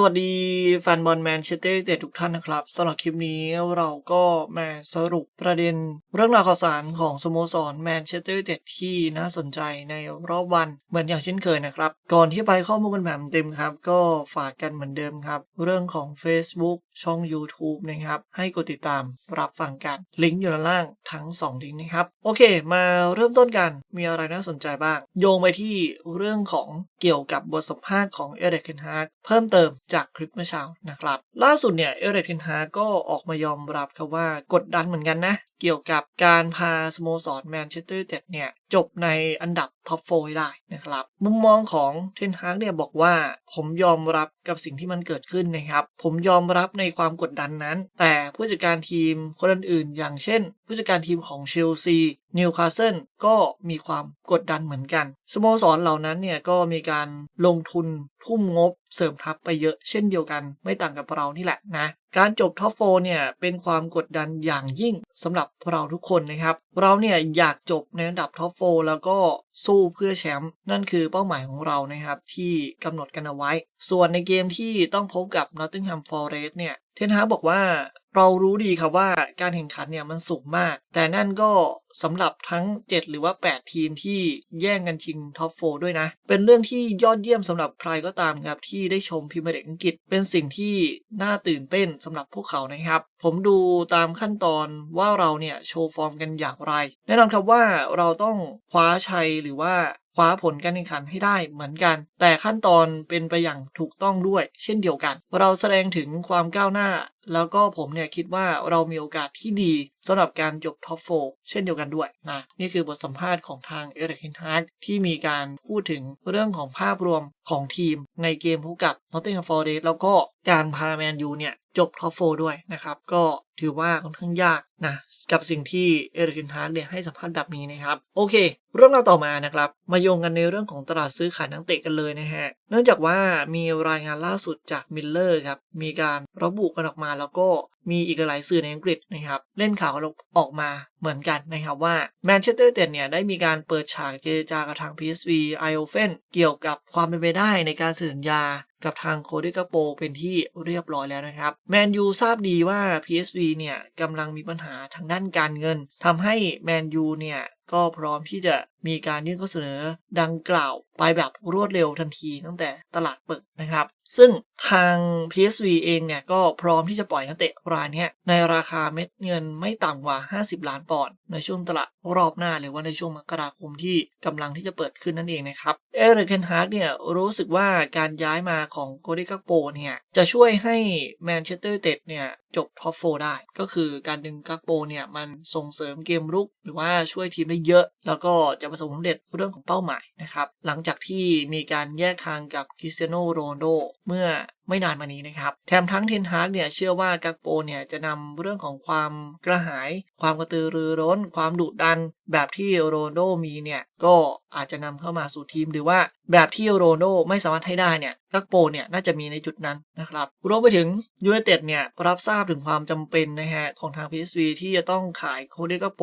สวัสดีแฟนบอลแมนเชสเตอร์ยูไนเต็ดทุกท่านนะครับสำหรับคลิปนี้เราก็มาสรุปประเด็นเรื่องราวข่าวสารของสโมสรแมนเชสเตอร์ยูไนเต็ดที่น่าสนใจในรอบวันเหมือนอย่างเช่นเคยนะครับ ก่อนที่ไปข้อมูลกันแบบเต็มครับ ก็ฝากกันเหมือนเดิมครับ เรื่องของ Facebook ช่อง YouTube นะครับ ให้กดติดตามรับฟังกันลิงก์อยู่ด้านล่างทั้ง 2 ลิงก์นะครับ โอเค มาเริ่มต้นกันมีอะไรน่าสนใจบ้าง โยงไปที่เรื่องของเกี่ยวกับบทสัมภาษณ์ของเอเดกเคนฮากเพิ่มเติมจากคลิปเมื่อเช้านะครับ ล่าสุดเนี่ยเอเรกเทนฮาก็ออกมายอมรับครับว่ากดดันเหมือนกันนะ เกี่ยวกับการพาสโมสรแมนเชสเตอร์ยูไนเจ็ดเนี่ย จบในอันดับท็อปโฟได้นะครับ มุมมองของเทนฮากเนี่ยบอกว่า ผมยอมรับกับสิ่งที่มันเกิดขึ้นนะครับ ผมยอมรับในความกดดันนั้น แต่ผู้จัดการทีมคนอื่นๆ อย่างเช่น ผู้จัดการทีมของเชลซีนิวคาสเซิลก็มีความกดดันเหมือนกัน สโมสรเหล่านั้นเนี่ยก็มีการลงทุนทุ่มงบเสริมทัพไปเยอะเช่นเดียวกัน ไม่ต่างกับเรานี่แหละนะการจบท็อปโฟเนี่ยเป็นความกดดันอย่างยิ่งสำหรับเราทุกคนนะครับ เราเนี่ยอยากจบในอันดับท็อปโฟแล้วก็สู้เพื่อแชมป์นั่นคือเป้าหมายของเรานะครับที่กำหนดกันเอาไว้ ส่วนในเกมที่ต้องพบกับ Nottingham Forest เนี่ย เทนฮาบอกว่าเรารู้ดีครับว่าการแข่งขันเนี่ยมันสูงมาก แต่นั่นก็สำหรับทั้ง 7 หรือว่า 8 ทีมที่แย่งกันชิงท็อปโฟด้วยนะ เป็นเรื่องที่ยอดเยี่ยมสำหรับใครก็ตามครับ ที่ได้ชมพรีเมียร์ลีกอังกฤษ เป็นสิ่งที่น่าตื่นเต้นสำหรับพวกเขานะครับ ผมดูตามขั้นตอนว่าเราเนี่ยโชว์ฟอร์มกันอย่างไร แน่นอนครับว่าเราต้องคว้าชัยหรือว่า คว้าผลการแข่งขันให้ได้เหมือนกัน แต่ขั้นตอนเป็นไปอย่างถูกต้องด้วย เช่นเดียวกัน เราแสดงถึงความก้าวหน้า แล้วก็ผมเนี่ยคิดว่าเรามีโอกาสที่ดีสำหรับการจบท็อปโฟเช่นเดียวกันด้วยนะนี่คือบทสัมภาษณ์ของทางเอริกเฮนฮากที่มีการพูดถึงเรื่องของภาพรวมของทีมในเกมพบกับนอตติงแฮมฟอร์เรสแล้วก็การพาแมนยูเนี่ยจบท็อปโฟด้วยนะครับ ก็ถือว่าค่อนข้างยากนะ กับสิ่งที่เอริกเฮนฮากเนี่ยให้สัมภาษณ์แบบนี้นะครับ โอเค เรื่องราวต่อมานะครับ มาโยงกันในเรื่องของตลาดซื้อขายนักเตะกันเลยนะฮะ เนื่องจากว่ามีรายงานล่าสุดจากมิลเลอร์ครับ มีการระบุกันออกมาแล้วก็มีอีกหลายสื่อในอังกฤษนะครับเล่นข่าวออกมาเหมือนกันนะครับว่าแมนเชสเตอร์ยูไนเต็ดเนี่ยได้มีการเปิดฉากเจรจากับทาง PSV ไอโอเฟนเกี่ยวกับความเป็นไปได้ในการเซ็นสัญญากับทางโคดิกาโปเป็นที่เรียบร้อยแล้วนะครับแมนยูทราบดีว่า PSV เนี่ยกำลังมีปัญหาทางด้านการเงินทำให้แมนยูเนี่ยก็พร้อมที่จะมีการยื่นข้อเสนอดังกล่าวไปแบบรวดเร็วทันทีตั้งแต่ตลาดเปิดนะครับ ซึ่ง ทาง PSV เองเนี่ยก็พร้อมที่จะปล่อยนักเตะรายนี้ในราคาเม็ดเงินไม่ต่ำกว่า 50 ล้านปอนด์ในช่วงตลาดรอบหน้าหรือว่าในช่วงมกราคมที่กำลังที่จะเปิดขึ้นนั่นเองนะครับ เอริกเคนฮาร์กเนี่ยรู้สึกว่าการย้ายมาของโกดิกาโปเนี่ยจะช่วยให้แมนเชสเตอร์เต็ดเนี่ยจบท็อปโฟได้ ก็คือการดึงกักโปเนี่ยมันส่งเสริมเกมรุก หรือว่าช่วยทีมได้เยอะ แล้วก็จะประสบความสำเร็จเรื่องของเป้าหมายนะครับหลังจากที่มีการแยกทางกับคริสเตียโนโรนโดเมื่อ that ไม่นานมานี้นะครับ แถมทั้งเทนฮาร์กเนี่ยเชื่อว่ากักโปเนี่ยจะนำเรื่องของความกระหาย ความกระตือรือร้น ความดุดัน แบบที่โรนโดมีเนี่ยก็อาจจะนำเข้ามาสู่ทีมหรือว่าแบบที่โรนโดไม่สามารถให้ได้เนี่ยกักโปเนี่ยน่าจะมีในจุดนั้นนะครับรวมไปถึงยูไนเต็ดเนี่ยรับทราบถึงความจำเป็นนะฮะของทาง PSV ที่จะต้องขายโคเดกักโป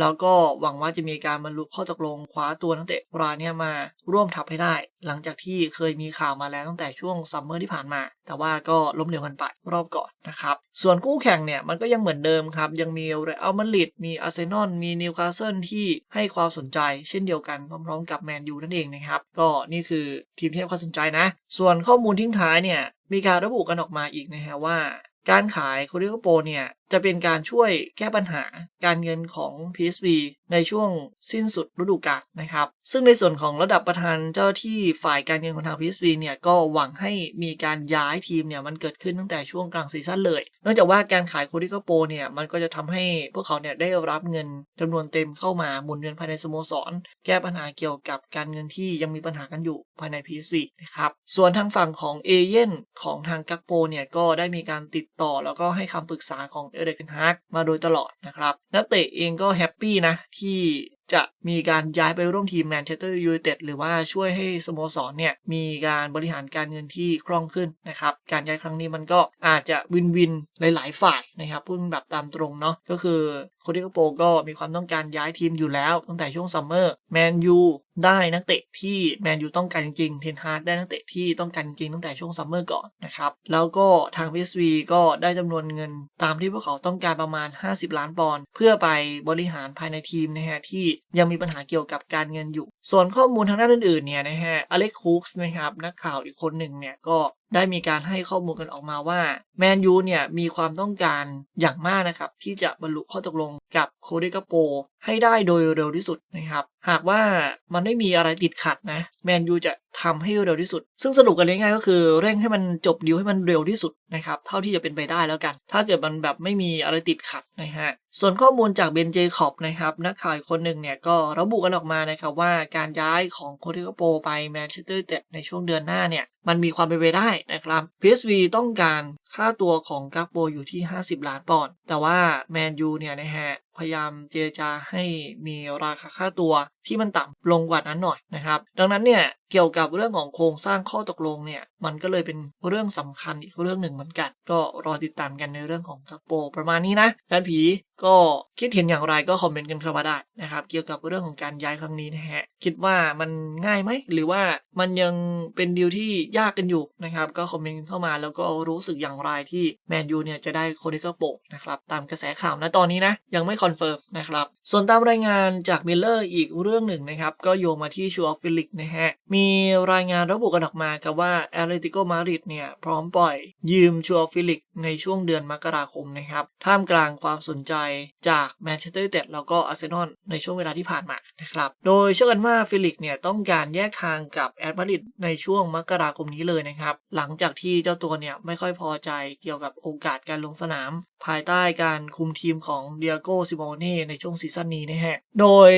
แล้วก็หวังว่าจะมีการบรรลุข้อตกลงคว้าตัวนักเตะรายเนี่ยมาร่วมทัพให้ได้ หลังจากที่เคยมีข่าวมาแล้วตั้งแต่ช่วงซัมเมอร์ที่ผ่านมาแต่ว่าก็ล้มเหลวกันไปรอบก่อนนะครับ ส่วนคู่แข่งเนี่ย มันก็ยังเหมือนเดิมครับ ยังมีเรอัลมาดริดมีอาร์เซนอลมีนิวคาสเซิลที่ให้ความสนใจเช่นเดียวกันพร้อมๆกับแมนยูนั่นเองนะครับ ก็นี่คือทีมที่ให้ความสนใจนะ ส่วนข้อมูลทิ้งท้ายเนี่ยมีการระบุกันออกมาอีกนะฮะว่า การขายโคดิโกโปเนี่ยจะเป็นการช่วยแก้ปัญหาการเงินของ PSV ในช่วงสิ้นสุดฤดูกาลนะครับ ซึ่งในส่วนของระดับประธานเจ้าที่ฝ่ายการเงินของทาง PSV เนี่ยก็หวังให้มีการย้ายทีมเนี่ยมันเกิดขึ้นตั้งแต่ช่วงกลางซีซั่นเลยเนื่องจากว่าการขายโคดิโกโปเนี่ยมันก็จะทำให้พวกเขาเนี่ยได้รับเงินจำนวนเต็มเข้ามาหมุนเวียนภายในสโมสร แก้ปัญหาเกี่ยวกับการเงินที่ยังมีปัญหากันอยู่ภายใน PSV นะครับส่วนทางฝั่งของเอเย่นของทางกักโปเนี่ยก็ได้มีการติดต่อแล้วก็ให้คำปรึกษาของเอเดกเนฮาร์กมาโดยตลอดนะครับนักเตะเองก็แฮปปี้นะที่จะมีการย้ายไปร่วมทีมแมนเชสเตอร์ยูไนเต็ดหรือว่าช่วยให้สโมสรเนี่ยมีการบริหารการเงินที่คล่องขึ้นนะครับ การย้ายครั้งนี้มันก็อาจจะวินวินหลาย ๆ ฝ่ายนะครับพูดแบบตามตรงเนาะก็คือ คดิโกโปก็มีความต้องการย้ายทีมอยู่แล้ว ตั้งแต่ช่วงซัมเมอร์แมนยูได้นักเตะที่แมนยูต้องการจริงเทนฮากได้นักเตะที่ต้องการจริงตั้งแต่ช่วงซัมเมอร์ก่อนนะครับ แล้วก็ทาง PSV ก็ได้จำนวนเงินตามที่พวกเขาต้องการประมาณ 50 ล้านปอนด์เพื่อไปบริหารภายในทีมนะฮะที่ยังมีปัญหาเกี่ยวกับการเงินอยู่ ส่วนข้อมูลทางด้านอื่นๆเนี่ยนะฮะอเล็กคูกส์นะครับนักข่าวอีกคนหนึ่งเนี่ยก็ได้มีการให้ข้อมูลกันออกมาว่าแมนยูเนี่ยมีความต้องการอย่างมากนะครับที่จะบรรลุข้อตกลงกับโคเดกาโป ให้ได้โดยเร็วที่สุดนะครับ หากว่ามันไม่มีอะไรติดขัดนะแมนยูจะทำให้เร็วที่สุด ซึ่งสรุปกันง่ายๆก็คือเร่งให้มันจบดีลให้มันเร็วที่สุดนะครับเท่าที่จะเป็นไปได้แล้วกัน ถ้าเกิดมันแบบไม่มีอะไรติดขัดนะฮะส่วนข้อมูลจากเบนเจคอบนะครับนักข่าวอีกคนหนึ่งเนี่ยก็ระบุกันออกมานะครับว่าการย้ายของโคเดกโปไปแมนเชสเตอร์เตในช่วงเดือนหน้าเนี่ยมันมีความเป็นไปได้นะครับ PSV ต้องการ ค่าตัวของกักโบอยู่ที่ 50 ล้านปอนด์ แต่ว่าแมนยูเนี่ยนะฮะพยายามเจรจาให้มีราคาค่าตัวที่มันต่ำลงกว่านั้นหน่อยนะครับ ดังนั้นเนี่ยเกี่ยวกับเรื่องของโครงสร้างข้อตกลงเนี่ย มันก็เลยเป็นเรื่องสำคัญอีกเรื่องหนึ่งเหมือนกัน ก็รอติดตามกันในเรื่องของกักโปประมาณนี้นะแฟนผีก็คิดเห็นอย่างไรก็คอมเมนต์กันเข้ามาได้นะครับ เกี่ยวกับเรื่องของการย้ายครั้งนี้นะฮะ คิดว่ามันง่ายไหม หรือว่ามันยังเป็นดีลที่ยากกันอยู่นะครับ ก็คอมเมนต์เข้ามาแล้วก็รู้สึกอย่างไรที่แมนยูเนี่ยจะได้โคเดกาโปนะครับ ตามกระแสข่าวนะตอนนี้นะ ยังไม่คอนเฟิร์มนะครับ ส่วนตามรายงานจากมิลเลอร์อีกเรื่องหนึ่งนะครับ ก็โยงมาที่ชัวฟิลิกนะฮะมีีรายงานระบุกันออกมาครับว่าแอตเลติโกมาดริดเนี่ย พร้อมปล่อยยืมชัวฟิลิกในช่วงเดือนมกราคมนะครับ ท่ามกลางความสนใจจากแมนเชสเตอร์ยูไนเต็ดแล้วก็อาร์เซนอลในช่วงเวลาที่ผ่านมานะครับ โดยเชื่อกันว่าฟิลิกเนี่ยต้องการแยกทางกับแอตมาดริดในช่วงมกราคมนี้เลยนะครับ หลังจากที่เจ้าตัวเนี่ยไม่ค่อยพอใจเกี่ยวกับโอกาสการลงสนามภายใต้การคุมทีมของเดียโกซิโมเน่ในช่วงซีซั่นนี้นะฮะ โดย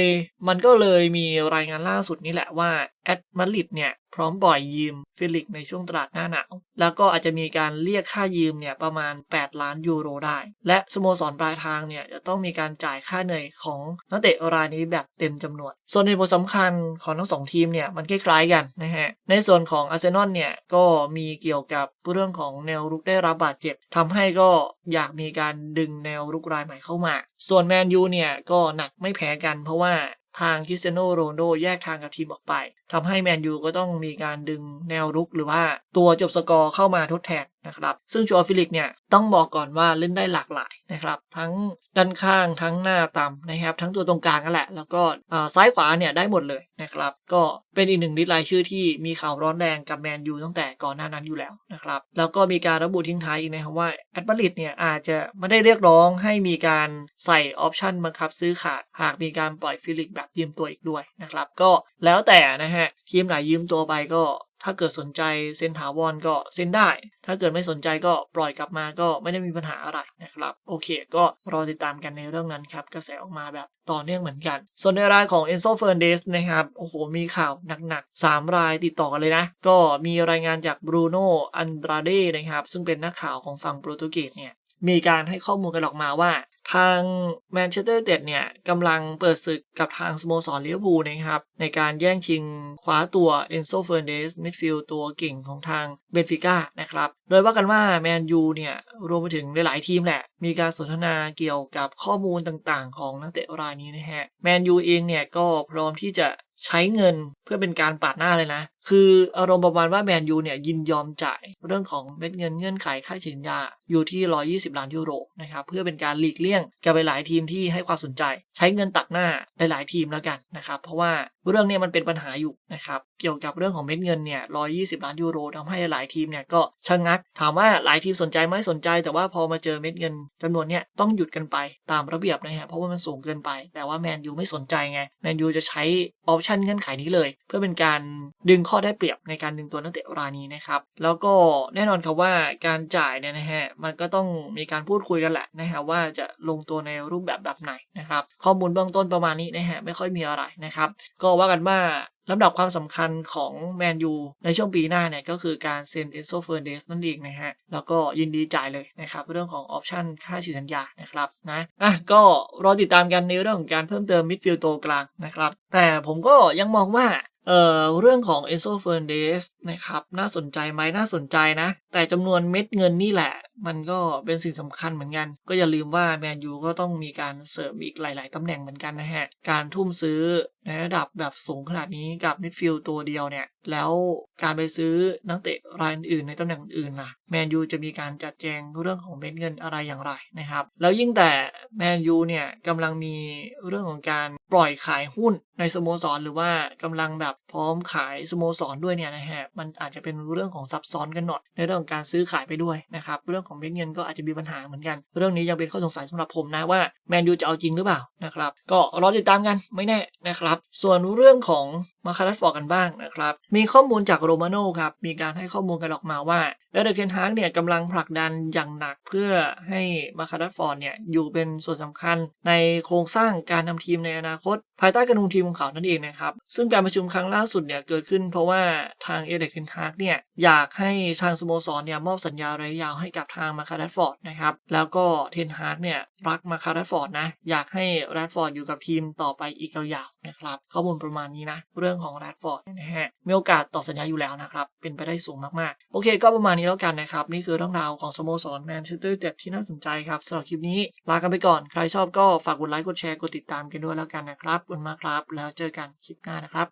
มันก็เลยมีรายงานล่าสุดนี้แหละว่าแอดมาริดเนี่ยพร้อมปล่อยยืมฟิลิกในช่วงตลาดหน้าหนาว แล้วก็อาจจะมีการเรียกค่ายืมเนี่ยประมาณ 8 ล้านยูโรได้ และสโมสรปลายทางเนี่ยจะต้องมีการจ่ายค่าเหนื่อยของนักเตะรายนี้แบบเต็มจำนวน ส่วนในบทสำคัญของทั้งสองทีมเนี่ยมันคล้ายๆกันนะฮะ ในส่วนของอาร์เซนอลเนี่ยก็มีเกี่ยวกับเรื่องของแนวรุกได้รับบาดเจ็บทำให้ก็อยากมีการดึงแนวรุกรายใหม่เข้ามา ส่วนแมนยูเนี่ยก็หนักไม่แพ้กันเพราะว่าทางคริสเตียโนโรนโดแยกทางกับทีมออกไป ทำให้แมนยูก็ต้องมีการดึงแนวรุกหรือว่าตัวจบสกอร์เข้ามาทดแทนนะครับ ซึ่งชัวฟิลิกเนี่ยต้องบอกก่อนว่าเล่นได้หลากหลายนะครับ ทั้งด้านข้างทั้งหน้าต่ำนะครับ ทั้งตัวตรงกลางนั่นแหละ แล้วก็ซ้ายขวาเนี่ยได้หมดเลยนะครับ ก็เป็นอีกหนึ่งลิสต์รายชื่อที่มีข่าวร้อนแรงกับแมนยูตั้งแต่ก่อนหน้านั้นอยู่แล้วนะครับ แล้วก็มีการระบุทิ้งท้ายอีกนะครับว่าแอตมาริดเนี่ยอาจจะไม่ได้เรียกร้องให้มีการใส่ออปชันบังคับซื้อขาดหากมีการปล่อยฟิลิกแบบเตรียมตัวอีกด้วยนะครับ ก็แล้วแต่นะฮะทีมไหนยืมตัวไปก็ ถ้าเกิดสนใจเซ็นถาวรก็เซ็นได้ ถ้าเกิดไม่สนใจก็ปล่อยกลับมาก็ไม่ได้มีปัญหาอะไรนะครับ โอเค ก็รอติดตามกันในเรื่องนั้นครับ กระแสออกมาแบบต่อเนื่องเหมือนกัน ส่วนในรายของ Enzo Fernandez นะครับ โอ้โห มีข่าวหนักๆ 3 รายติดต่อกันเลยนะ ก็มีรายงานจากบรูโน่อันดราเดนะครับ ซึ่งเป็นนักข่าวของฝั่งโปรตุเกสเนี่ยมีการให้ข้อมูลกันออกมาว่า ทางแมนเชสเตอร์ยูไนเต็ดเนี่ยกำลังเปิดศึกกับทางสโมสรลิเวอร์พูนะครับ ในการแย่งชิงคว้าตัวเอนโซเฟอร์เนสมิดฟิลด์ตัวเก่งของทางเบนฟิก้านะครับ โดยว่ากันว่าแมนยูเนี่ย รวมไปถึงหลายๆทีมแหละ มีการสนทนาเกี่ยวกับข้อมูลต่างๆ ของนักเตะรายนี้นะฮะแมนยูเองเนี่ยก็พร้อมที่จะใช้เงินเพื่อเป็นการปาดหน้าเลยนะคืออารมณ์ประมาณว่าแมนยูเนี่ยยินยอมจ่ายเรื่องของเม็ดเงินเงื่อนไขค่าเฉลี่ยาอยู่ที่ 120 ล้านยูโรนะครับเพื่อเป็นการหลีกเลี่ยงกับหลายทีมที่ให้ความสนใจ ใช้เงินตัดหน้าหลายๆทีมแล้วกันนะครับเพราะว่าเรื่องนี้มันเป็นปัญหาอยู่นะครับเกี่ยวกับเรื่องของเม็ดเงินเนี่ย 120 ล้านยูโรทำให้หลายทีมเนี่ยก็ชะงัก ถามว่าหลายทีมสนใจไหมสนใจ แต่ว่าพอมาเจอเม็ดเงินจำนวนเนี่ยต้องหยุดกันไปตามระเบียบนะฮะเพราะว่ามันสูงเกินไป แต่ว่าแมนยูไม่สนใจไงแมนยูจะใช้ออปชั่นเงื่อนไขนี้เลย เพื่อเป็นการดึงข้อได้เปรียบในการดึงตัวนักเตะรายนี้นะครับ แล้วก็แน่นอนครับว่าการจ่ายเนี่ยนะฮะมันก็ต้องมีการพูดคุยกันแหละนะฮะว่าจะลงตัวในรูปแบบแบบไหนนะครับ ข้อมูลเบื้องต้นประมาณนี้นะฮะไม่ค่อยมีอะไรนะครับ ก็ว่ากันว่าลำดับความสำคัญของแมนยูในช่วงปีหน้าเนี่ยก็คือการเซ็นเอนโซเฟอร์เดสนั่นเองนะฮะ แล้วก็ยินดีจ่ายเลยนะครับ เรื่องของออปชันค่าฉีดสัญญานะครับนะอะก็รอติดตามกันในเรื่องของการเพิ่มเติมมิดฟิลด์ตัวกลางนะครับ แต่ผมก็ยังมองว่า เอ่อเรื่องของเอโซเฟอร์เดสนะครับน่าสนใจไหมน่าสนใจนะ แต่จำนวนเม็ดเงินนี่แหละ มันก็เป็นสิ่งสำคัญเหมือนกัน ก็อย่าลืมว่าแมนยูก็ต้องมีการเสริมอีกหลาย ๆตำแหน่งเหมือนกันนะฮะ การทุ่มซื้อ ในระดับแบบสูงขนาดนี้กับมิดฟิลด์ตัวเดียวเนี่ย แล้วการไปซื้อนักเตะรายอื่นในตำแหน่งอื่นล่ะแมนยูจะมีการจัดแจงเรื่องของเม็ดเงินอะไรอย่างไรนะครับ แล้วยิ่งแต่แมนยูเนี่ยกำลังมีเรื่องของการปล่อยขายหุ้นในสโมสรหรือว่ากำลังแบบพร้อมขายสโมสรด้วยเนี่ยนะฮะมันอาจจะเป็นเรื่องของซับซ้อนกันหน่อยในเรื่องของการซื้อขายไปด้วยนะครับเรื่องของเม็ดเงินก็อาจจะมีปัญหาเหมือนกัน เรื่องนี้ยังเป็นข้อสงสัยสำหรับผมนะว่าแมนยูจะเอาจริงหรือเปล่านะครับก็รอติดตามกันไม่แน่นะครับส่วนเรื่องของมาคารัสฟอร์กันบ้างนะครับ มีข้อมูลจากโรมาโน่ครับ มีการให้ข้อมูลกันออกมาว่าเอเดเกนฮาร์กเนี่ยกำลังผลักดันอย่างหนักเพื่อให้มาคารัสฟอร์ดเนี่ยอยู่เป็นส่วนสำคัญในโครงสร้างการนำทีมในอนาคต ภายใต้การคุมทีมของเขานั่นเองนะครับ ซึ่งการประชุมครั้งล่าสุดเนี่ยเกิดขึ้นเพราะว่าทางเอเดกเทนฮาร์กเนี่ยอยากให้ทางสโมสรเนี่ยมอบสัญญาระยะยาวให้กับทางมาคารัสฟอร์ดนะครับแล้วก็เทนฮาร์กเนี่ยรักมาคารัสฟอร์ดนะอยากให้แรดฟอร์ดอยู่กับทีมต่อไปอีกยาวๆนะครับข้อมูลประมาณนี้นะเรื่องของแรดฟอร์ดนะฮะมีโอกาสต่อสัญญาอยู่แล้วนะครับเป็นไปได้สูงมากๆโอเค ก็ประมาณนี้แล้วกันนะครับ นี่คือเรื่องราวของสโมสรแมนเชสเตอร์ยูไนเต็ดที่น่าสนใจครับสำหรับคลิปนี้ลากันไปก่อนใครชอบก็ฝากกดไลค์กดแชร์กดติดตามกันด้วยแล้วกันนะครับบคุณมากครับ แล้วเจอกันคลิปหน้านะครับ